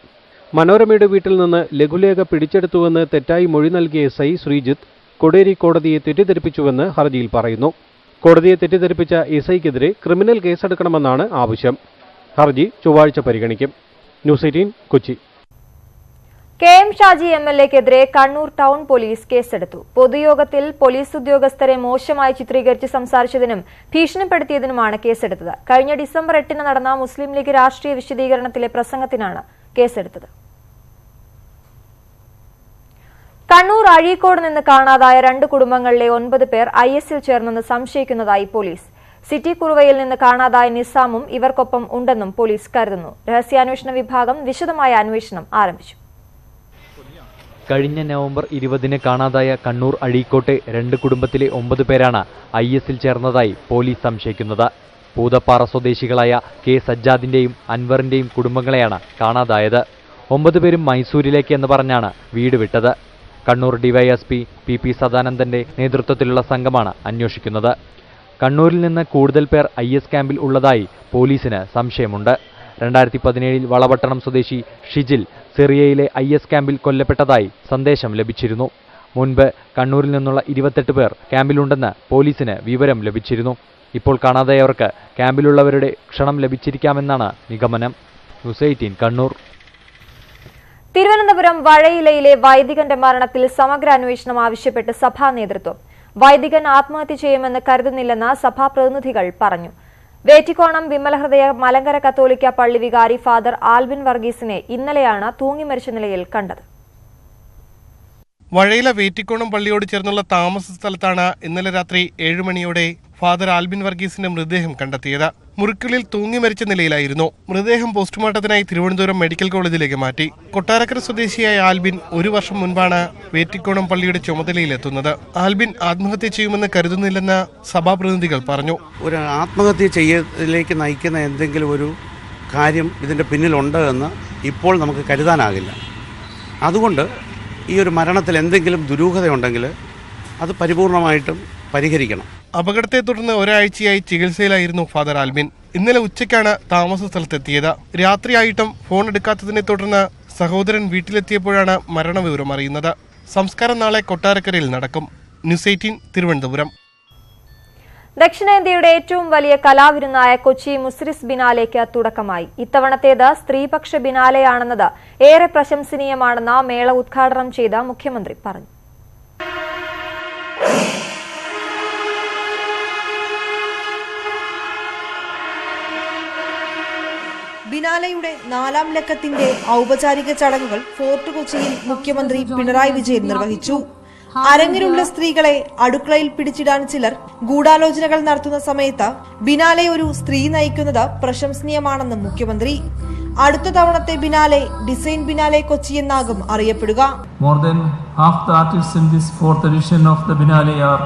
മനോരമയുടെ വീട്ടിൽ നിന്ന് ലഘുലേഖ പിടിച്ചെടുത്തുവെന്ന് തെറ്റായി മൊഴി നൽകിയ എസ് ഐ ശ്രീജിത്ത് കൊടേരി കോടതിയെ തെറ്റിദ്ധരിപ്പിച്ചുവെന്ന് ഹർജിയിൽ പറയുന്നു. കോടതിയെ തെറ്റിദ്ധരിപ്പിച്ച എസ് ഐക്കെതിരെ ക്രിമിനൽ കേസെടുക്കണമെന്നാണ് ആവശ്യം. ഹർജി ചൊവ്വാഴ്ച പരിഗണിക്കും. News eighteen Kochi. K M Shaji M L എക്കെതിരെ Kannur town police കേസെടുത്തു. പൊതുയോഗത്തിൽ പോലീസ് ഉദ്യോഗസ്ഥരെ മോശമായി ചിത്രീകരിച്ച് സംസാരിച്ചതിനും ഭീഷണിപ്പെടുത്തിയതിനുമാണ് കേസെടുത്തത്. കഴിഞ്ഞ ഡിസംബർ എട്ടിന് നടന്ന മുസ്ലിം ലീഗ് രാഷ്ട്രീയ വിശദീകരണത്തിലെ പ്രസംഗത്തിനാണ് കേസെടുത്തത്. കണ്ണൂർ അഴീക്കോട് നിന്ന് കാണാതായ രണ്ട് കുടുംബങ്ങളിലെ ഒൻപത് പേർ ഐ എസിൽ ചേർന്നെന്ന് സംശയിക്കുന്നതായി പോലീസ്. സിറ്റി കുറുവയിൽ നിന്ന് കാണാതായ നിസാമും ഇവർക്കൊപ്പം ഉണ്ടെന്നും പോലീസ് കരുതുന്നു. രഹസ്യാന്വേഷണ വിഭാഗം വിശദമായ അന്വേഷണം ആരംഭിച്ചു. കഴിഞ്ഞ നവംബർ ഇരുപതിന് കാണാതായ കണ്ണൂർ അഴീക്കോട്ടെ രണ്ട് കുടുംബത്തിലെ ഒമ്പത് പേരാണ് ഐ എസിൽ ചേർന്നതായി പോലീസ് സംശയിക്കുന്നത്. പൂതപ്പാറ സ്വദേശികളായ കെ സജ്ജാദിന്റെയും അൻവറിന്റെയും കുടുംബങ്ങളെയാണ് കാണാതായത്. ഒമ്പത് പേരും മൈസൂരിലേക്ക് എന്ന് പറഞ്ഞാണ് വീട് വിട്ടത്. കണ്ണൂർ ഡിവൈഎസ്പി പി പി സദാനന്ദന്റെ നേതൃത്വത്തിലുള്ള സംഘമാണ് അന്വേഷിക്കുന്നത്. കണ്ണൂരിൽ നിന്ന് കൂടുതൽ പേർ ഐ എസ് ക്യാമ്പിൽ ഉള്ളതായി പോലീസിന് സംശയമുണ്ട്. രണ്ടായിരത്തി പതിനേഴിൽ വളപട്ടണം സ്വദേശി ഷിജിൽ സിറിയയിലെ ഐ എസ് ക്യാമ്പിൽ കൊല്ലപ്പെട്ടതായി സന്ദേശം ലഭിച്ചിരുന്നു. മുൻപ് കണ്ണൂരിൽ നിന്നുള്ള ഇരുപത്തെട്ട് പേർ ക്യാമ്പിലുണ്ടെന്ന് പോലീസിന് വിവരം ലഭിച്ചിരുന്നു. ഇപ്പോൾ കാണാതായവർക്ക് ക്യാമ്പിലുള്ളവരുടെ ക്ഷണം ലഭിച്ചിരിക്കാമെന്നാണ് നിഗമനം. News Eighteen Kannur. തിരുവനന്തപുരം വഴയിലയിലെ വൈദികന്റെ മരണത്തിൽ സമഗ്ര അന്വേഷണം ആവശ്യപ്പെട്ട് സഭാ നേതൃത്വം. വൈദികൻ ആത്മഹത്യ ചെയ്യുമെന്ന് കരുതുന്നില്ലെന്ന് സഭാ പ്രതിനിധികൾ പറഞ്ഞു. വേറ്റിക്കോണം വിമലഹൃദയ മലങ്കര കത്തോലിക്ക പള്ളി വികാരി ഫാദർ ആൽവിൻ വർഗീസിനെ ഇന്നലെയാണ് തൂങ്ങിമരിച്ച നിലയിൽ കണ്ടത്. വഴയില വേറ്റിക്കോണം പള്ളിയോട് ചേർന്നുള്ള താമസ സ്ഥലത്താണ് ഇന്നലെ രാത്രി ഏഴുമണിയോടെ ഫാദർ ആൽബിൻ വർഗീസിന്റെ മൃതദേഹം കണ്ടെത്തിയത്. മുറിക്കുള്ളിൽ തൂങ്ങി മരിച്ച നിലയിലായിരുന്നു. മൃതദേഹം പോസ്റ്റ്മോർട്ടത്തിനായി തിരുവനന്തപുരം മെഡിക്കൽ കോളേജിലേക്ക് മാറ്റി. കൊട്ടാരക്കര സ്വദേശിയായ ആൽബിൻ ഒരു വർഷം മുൻപാണ് വേറ്റിക്കോണം പള്ളിയുടെ ചുമതലയിലെത്തുന്നത് ആൽബിൻ ആത്മഹത്യ ചെയ്യുമെന്ന് കരുതുന്നില്ലെന്ന് സഭാപ്രതിനിധികൾ പറഞ്ഞു. ഒരു ആത്മഹത്യ ചെയ്യലേക്ക് നയിക്കുന്ന എന്തെങ്കിലും ഒരു കാര്യം ഇതിന്റെ പിന്നിലുണ്ട് എന്ന് ഇപ്പോൾ നമുക്ക് കരുതാനാകില്ല. അതുകൊണ്ട് ഈ ഒരു മരണത്തിൽ എന്തെങ്കിലും ദുരൂഹതയുണ്ടെങ്കിൽ അത് പരിപൂർണമായിട്ടും പരിഹരിക്കണം. അപകടത്തെ തുടർന്ന് ഒരാഴ്ചയായി ചികിത്സയിലായിരുന്നു ഫാദർ ആൽബിൻ. ഇന്നലെ ഉച്ചയ്ക്കാണ് താമസ സ്ഥലത്തെത്തിയത്. രാത്രിയായിട്ടും ഫോൺ എടുക്കാത്തതിനെ തുടർന്ന് സഹോദരൻ വീട്ടിലെത്തിയപ്പോഴാണ് മരണവിവരം അറിയുന്നത്. സംസ്കാരം നാളെ കൊട്ടാരക്കരയിൽ നടക്കും. News Eighteen Thiruvananthapuram. ദക്ഷിണേന്ത്യയുടെ ഏറ്റവും വലിയ കലാവിരുന്നായ കൊച്ചി മുസ്രിസ് ബിനാലേക്ക് തുടക്കമായി. ഇത്തവണത്തേത് സ്ത്രീപക്ഷ ബിനാലെയാണെന്നത് ഏറെ പ്രശംസനീയമാണെന്ന് മേള ഉദ്ഘാടനം ചെയ്ത മുഖ്യമന്ത്രി പറഞ്ഞു. ബിനാലയുടെ നാലാം ലക്കത്തിന്റെ ഔപചാരിക ചടങ്ങുകൾ ഫോർട്ട് കൊച്ചിയിൽ മുഖ്യമന്ത്രി പിണറായി വിജയൻ നിർവഹിച്ചു. അരങ്ങിലുള്ള സ്ത്രീകളെ അടുക്കളയിൽ പിടിച്ചിടാൻ ചിലർ ഗൂഢാലോചനകൾ നടത്തുന്ന സമയത്ത് ബിനാലെ ഒരു സ്ത്രീ നയിക്കുന്നത് പ്രശംസനീയമാണെന്ന് മുഖ്യമന്ത്രി. അടുത്ത തവണത്തെ ബിനാലെ ഡിസൈൻ ബിനാലെ കൊച്ചി എന്നാകും അറിയപ്പെടുക. More than half the artist in this fourth edition of the biennale are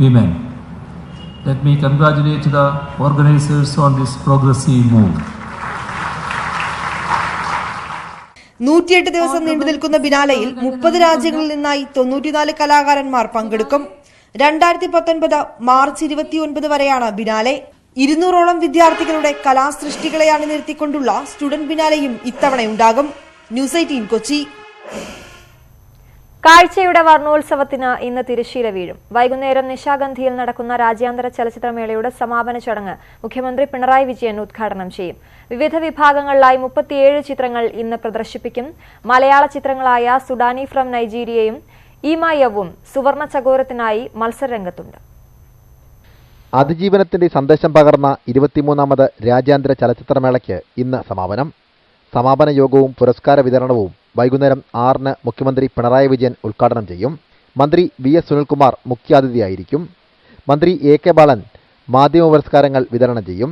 women let me congratulate the organisers on this progressive നൂറ്റിയെട്ട് ദിവസം നീണ്ടു നിൽക്കുന്ന ബിനാലയിൽ മുപ്പത് രാജ്യങ്ങളിൽ നിന്നായി തൊണ്ണൂറ്റിനാല് കലാകാരന്മാർ പങ്കെടുക്കും. രണ്ടായിരത്തി പത്തൊൻപത് മാർച്ച് ഇരുപത്തിയൊൻപത് വരെയാണ് ബിനാലെ. ഇരുന്നൂറോളം വിദ്യാർത്ഥികളുടെ കലാസൃഷ്ടികളെ അണിനിരത്തിക്കൊണ്ടുള്ള സ്റ്റുഡന്റ് ബിനാലെയും ഇത്തവണയുണ്ടാകും. News Eighteen Kochi. കാഴ്ചയുടെ വർണോത്സവത്തിന് ഇന്ന് തിരശ്ശീല വീഴും. വൈകുന്നേരം നിശാഗന്ധിയിൽ നടക്കുന്ന രാജ്യാന്തര ചലച്ചിത്രമേളയുടെ സമാപന ചടങ്ങ് മുഖ്യമന്ത്രി പിണറായി വിജയൻ ഉദ്ഘാടനം ചെയ്യും. വിവിധ വിഭാഗങ്ങളിലായി മുപ്പത്തിയേഴ് ചിത്രങ്ങൾ ഇന്ന് പ്രദർശിപ്പിക്കും. മലയാള ചിത്രങ്ങളായ സുഡാനി ഫ്രം നൈജീരിയയും ഈമായവും സുവർണ ചകോരത്തിനായി മത്സരരംഗത്തുണ്ട്. അതിജീവനത്തിന്റെ സന്ദേശം പകർന്ന ഇരുപത്തിമൂന്നാമത് രാജ്യാന്തര ചലച്ചിത്രമേളയ്ക്ക് ഇന്ന് സമാപനം. സമാപന യോഗവും പുരസ്കാര വിതരണവും വൈകുന്നേരം ആറിന് മുഖ്യമന്ത്രി പിണറായി വിജയൻ ഉദ്ഘാടനം ചെയ്യും. മന്ത്രി വി എസ് സുനിൽകുമാർ മുഖ്യാതിഥിയായിരിക്കും. മന്ത്രി എ കെ ബാലൻ മാധ്യമ പുരസ്കാരങ്ങൾ വിതരണം ചെയ്യും.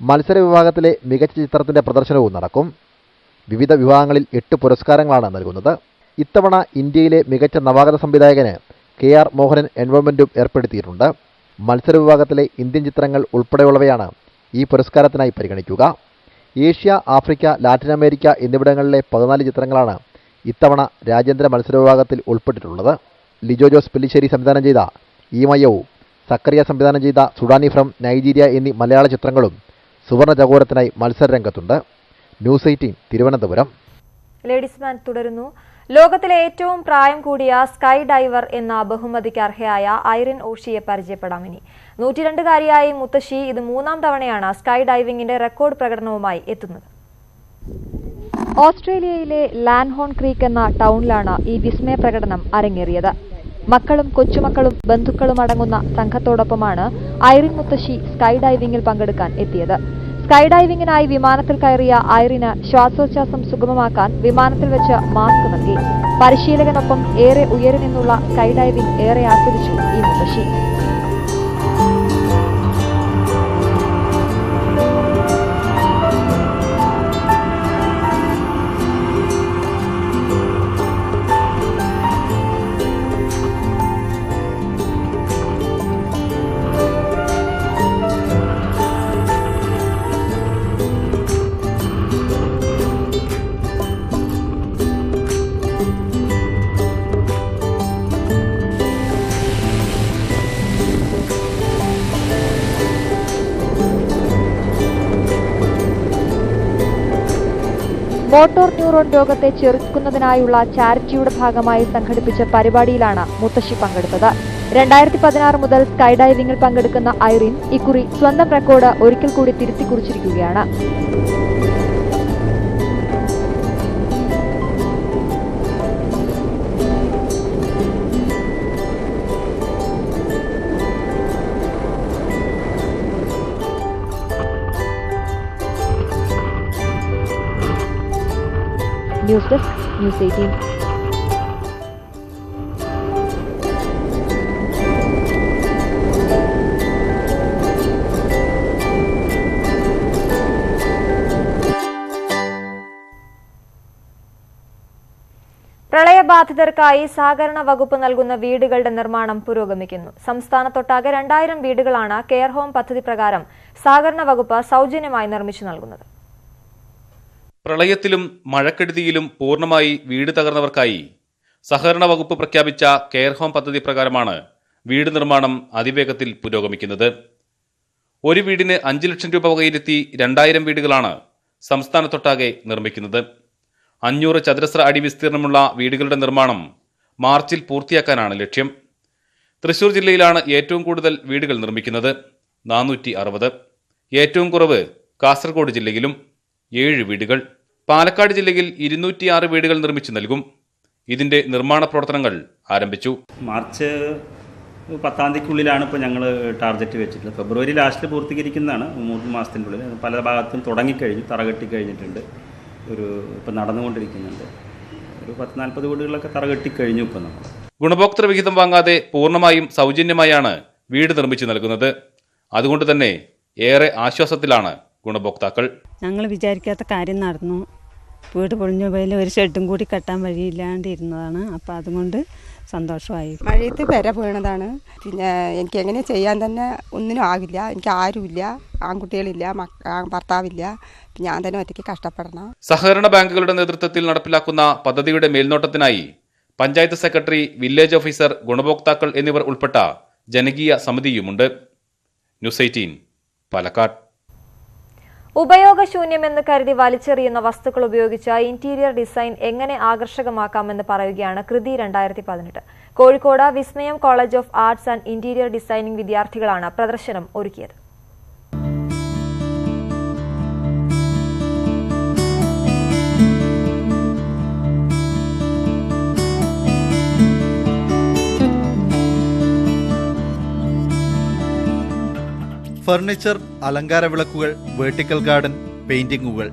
മത്സര വിഭാഗത്തിലെ മികച്ച ചിത്രത്തിന്റെ പ്രദർശനവും നടക്കും. വിവിധ വിഭാഗങ്ങളിൽ എട്ട് പുരസ്കാരങ്ങളാണ് നൽകുന്നത്. ഇത്തവണ ഇന്ത്യയിലെ മികച്ച നവാഗത സംവിധായകന് കെ ആർ മോഹനൻ എൻവോൺമെന്റും ഏർപ്പെടുത്തിയിട്ടുണ്ട്. മത്സര വിഭാഗത്തിലെ ഇന്ത്യൻ ചിത്രങ്ങൾ ഉൾപ്പെടെയുള്ളവയാണ് ഈ പുരസ്കാരത്തിനായി പരിഗണിക്കുക. ഏഷ്യ ആഫ്രിക്ക ലാറ്റിൻ അമേരിക്ക എന്നിവിടങ്ങളിലെ പതിനാല് ചിത്രങ്ങളാണ് ഇത്തവണ രാജ്യാന്തര മത്സര വിഭാഗത്തിൽ ഉൾപ്പെട്ടിട്ടുള്ളത്. ലിജോ ജോസ് പെല്ലിശ്ശേരി സംവിധാനം ചെയ്ത ഈമയവും സക്കറിയ സംവിധാനം ചെയ്ത സുഡാനി ഫ്രം നൈജീരിയ എന്നീ മലയാള ചിത്രങ്ങളും സുവർണ ചകോരത്തിനായി മത്സര രംഗത്തുണ്ട്. News Eighteen Thiruvananthapuram. Ladies man തുടരുന്നു. ലോകത്തിലെ ഏറ്റവും പ്രായം കൂടിയ സ്കൈ ഡൈവർ എന്ന ബഹുമതിക്ക് അർഹയായ ഐറിൻ ഓഷിയെ പരിചയപ്പെടാം ഇനി. നൂറ്റിരണ്ടുകാരിയായ മുത്തശ്ശി ഇത് മൂന്നാം തവണയാണ് സ്കൈ ഡൈവിംഗിന്റെ റെക്കോർഡ് പ്രകടനവുമായി എത്തുന്നത്. ഓസ്ട്രേലിയയിലെ ലാൻഹോൺ ക്രീക്ക് എന്ന ടൗണിലാണ് ഈ വിസ്മയ പ്രകടനം അരങ്ങേറിയത്. മക്കളും കൊച്ചുമക്കളും ബന്ധുക്കളും അടങ്ങുന്ന സംഘത്തോടൊപ്പമാണ് ഐറിൻ മുത്തശ്ശി സ്കൈ ഡൈവിംഗിൽ പങ്കെടുക്കാൻ എത്തിയത്. സ്കൈ ഡൈവിംഗിനായി വിമാനത്തിൽ കയറിയ ഐറിന് ശ്വാസോച്ഛാസം സുഗമമാക്കാൻ വിമാനത്തിൽ വെച്ച് മാസ്ക് നൽകി. പരിശീലകനൊപ്പം ഏറെ ഉയരെ നിന്നുള്ള സ്കൈ ഡൈവിംഗ് ഏറെ ആസ്വദിച്ചു ഈ മുത്തശ്ശി. മോട്ടോർ ന്യൂറോൺ രോഗത്തെ ചെറുക്കുന്നതിനായുള്ള ചാരിറ്റിയുടെ ഭാഗമായി സംഘടിപ്പിച്ച പരിപാടിയിലാണ് മുത്തശ്ശി പങ്കെടുത്തത്. രണ്ടായിരത്തി പതിനാറ് മുതൽ സ്കൈ ഡൈവിംഗിൽ പങ്കെടുക്കുന്ന ഐറിൻ ഇക്കുറി സ്വന്തം റെക്കോർഡ് ഒരിക്കൽ കൂടി തിരുത്തി കുറിച്ചിരിക്കുകയാണ്. News desk News Eighteen. പ്രളയബാധിതർക്കായി സഹകരണ വകുപ്പ് നൽകുന്ന വീടുകളുടെ നിർമ്മാണം പുരോഗമിക്കുന്നു. സംസ്ഥാനത്തൊട്ടാകെ രണ്ടായിരം വീടുകളാണ് കെയർ ഹോം പദ്ധതി പ്രകാരം സഹകരണ വകുപ്പ് സൗജന്യമായി നിർമ്മിച്ചു നൽകുന്നത്. പ്രളയത്തിലും മഴക്കെടുതിയിലും പൂർണമായി വീട് തകർന്നവർക്കായി സഹകരണ വകുപ്പ് പ്രഖ്യാപിച്ച കെയർ ഹോം പദ്ധതി പ്രകാരമാണ് വീട് നിർമ്മാണം അതിവേഗത്തിൽ പുരോഗമിക്കുന്നത്. ഒരു വീടിന് അഞ്ച് ലക്ഷം രൂപ വകയിരുത്തി രണ്ടായിരം വീടുകളാണ് സംസ്ഥാനത്തൊട്ടാകെ നിർമ്മിക്കുന്നത്. അഞ്ഞൂറ് ചതുരശ്ര അടി വിസ്തീർണമുള്ള വീടുകളുടെ നിർമ്മാണം മാർച്ചിൽ പൂർത്തിയാക്കാനാണ് ലക്ഷ്യം. തൃശൂർ ജില്ലയിലാണ് ഏറ്റവും കൂടുതൽ വീടുകൾ നിർമ്മിക്കുന്നത് നാനൂറ്റി ഏറ്റവും കുറവ് കാസർഗോഡ് ജില്ലയിലും ഏഴ് വീടുകൾ. പാലക്കാട് ജില്ലയിൽ ഇരുന്നൂറ്റിയാറ് വീടുകൾ നിർമ്മിച്ചു നൽകും. ഇതിന്റെ നിർമ്മാണ പ്രവർത്തനങ്ങൾ ആരംഭിച്ചു. മാർച്ച് പത്താം തീയതിക്കുള്ളിലാണ് ഇപ്പോൾ ഞങ്ങൾ ടാർഗറ്റ് വെച്ചിട്ടുള്ളത്. ഫെബ്രുവരി ലാസ്റ്റിൽ പൂർത്തീകരിക്കുന്നതാണ്. മൂന്ന് മാസത്തിന്റെ ഉള്ളിൽ പല ഭാഗത്തും തുടങ്ങിക്കഴിഞ്ഞു തറകെട്ടി കഴിഞ്ഞിട്ടുണ്ട്. ഒരു ഇപ്പം നടന്നുകൊണ്ടിരിക്കുന്നുണ്ട്. ഒരു പത്ത് നാൽപ്പത് വീടുകളിലൊക്കെ തറകെട്ടി കഴിഞ്ഞു ഇപ്പം നമ്മൾ. ഗുണഭോക്തൃ വിഹിതം വാങ്ങാതെ പൂർണമായും സൗജന്യമായാണ് വീട് നിർമ്മിച്ച് നൽകുന്നത്. അതുകൊണ്ട് തന്നെ ഏറെ ആശ്വാസത്തിലാണ് ഗുണഭോക്താക്കൾ. ഞങ്ങൾ വിചാരിക്കാത്ത കാര്യം നടന്നു. വീട് പൊളിഞ്ഞ പോയാൽ ഒരു ഷെഡും കൂടി കെട്ടാൻ വഴിയില്ലാണ്ട് ഇരുന്നതാണ് അപ്പം അതുകൊണ്ട് സന്തോഷമായി. മഴയത്ത് പെര വീണതാണ്. പിന്നെ എനിക്ക് എങ്ങനെ ചെയ്യാൻ തന്നെ ഒന്നിനും ആകില്ല. എനിക്ക് ആരുമില്ല. ആൺകുട്ടികളില്ല ഭർത്താവില്ല. ഞാൻ തന്നെ ഒറ്റയ്ക്ക് കഷ്ടപ്പെടണം. സഹകരണ ബാങ്കുകളുടെ നേതൃത്വത്തിൽ നടപ്പിലാക്കുന്ന പദ്ധതിയുടെ മേൽനോട്ടത്തിനായി പഞ്ചായത്ത് സെക്രട്ടറി വില്ലേജ് ഓഫീസർ ഗുണഭോക്താക്കൾ എന്നിവർ ഉൾപ്പെട്ട ജനകീയ സമിതിയുമുണ്ട്. News Eighteen Palakkad. ഉപയോഗശൂന്യമെന്ന് കരുതി വലിച്ചെറിയുന്ന വസ്തുക്കൾ ഉപയോഗിച്ച് ഇന്റീരിയർ ഡിസൈൻ എങ്ങനെ ആകർഷകമാക്കാമെന്ന് പറയുകയാണ് കൃതി രണ്ടായിരത്തി പതിനെട്ട് Kozhikode Vismayam college of arts and interior designing വിദ്യാർത്ഥികളാണ് പ്രദർശനം ഒരുക്കിയത്. ഫർണിച്ചർ അലങ്കാര വിളക്കുകൾ വേർട്ടിക്കൽ ഗാർഡൻ പെയിന്റിങ്ങുകൾ.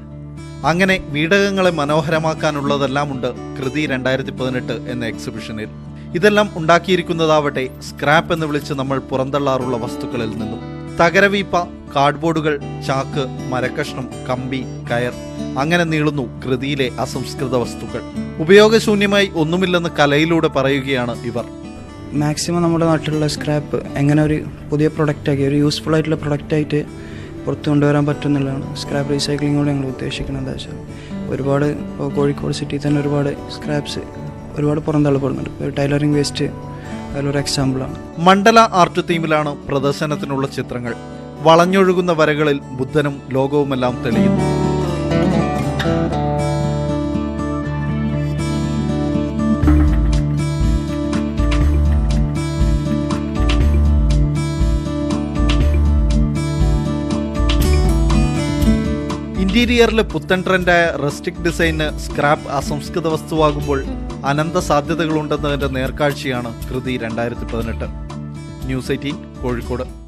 അങ്ങനെ വീടകങ്ങളെ മനോഹരമാക്കാനുള്ളതെല്ലാം ഉണ്ട് കൃതി രണ്ടായിരത്തി പതിനെട്ട് എന്ന എക്സിബിഷനിൽ. ഇതെല്ലാം ഉണ്ടാക്കിയിരിക്കുന്നതാവട്ടെ സ്ക്രാപ്പ് എന്ന് വിളിച്ച് നമ്മൾ പുറന്തള്ളാറുള്ള വസ്തുക്കളിൽ നിന്നും. തകരവീപ്പ കാർഡ്ബോർഡുകൾ ചാക്ക് മരക്കഷ്ണം കമ്പി കയർ. അങ്ങനെ നീളുന്നു കൃതിയിലെ അസംസ്കൃത വസ്തുക്കൾ. ഉപയോഗശൂന്യമായി ഒന്നുമില്ലെന്ന് കലയിലൂടെ പറയുകയാണ് ഇവർ. മാക്സിമം നമ്മുടെ നാട്ടിലുള്ള സ്ക്രാപ്പ് എങ്ങനെ ഒരു പുതിയ പ്രൊഡക്റ്റാക്കി ഒരു യൂസ്ഫുൾ ആയിട്ടുള്ള പ്രൊഡക്റ്റായിട്ട് പുറത്തു കൊണ്ടുവരാൻ പറ്റുന്നുള്ളതാണ് സ്ക്രാപ്പ് റീസൈക്ലിങ്ങോട് ഞങ്ങൾ ഉദ്ദേശിക്കുന്നത്. എന്താ വെച്ചാൽ ഒരുപാട് ഇപ്പോൾ കോഴിക്കോട് സിറ്റിയിൽ തന്നെ ഒരുപാട് സ്ക്രാപ്സ് ഒരുപാട് പുറന്തള്ളപ്പെടുന്നുണ്ട്. ഇപ്പോൾ ടൈലറിംഗ് വേസ്റ്റ് അതിലൊരു എക്സാമ്പിളാണ് മണ്ഡല ആർട്ട് തീമിലാണ് പ്രദർശനത്തിനുള്ള ചിത്രങ്ങൾ. വളഞ്ഞൊഴുകുന്ന വരകളിൽ ബുദ്ധനും ലോകവുമെല്ലാം തെളിയുന്നു. ഇന്റീരിയറിലെ പുത്തൻ ട്രെൻഡായ റെസ്റ്റിക് ഡിസൈന് സ്ക്രാപ്പ് അസംസ്കൃത വസ്തുവാകുമ്പോൾ അനന്ത സാധ്യതകളുണ്ടെന്നതിന്റെ നേർക്കാഴ്ചയാണ് കൃതി രണ്ടായിരത്തി പതിനെട്ട്. News Eighteen Kozhikode.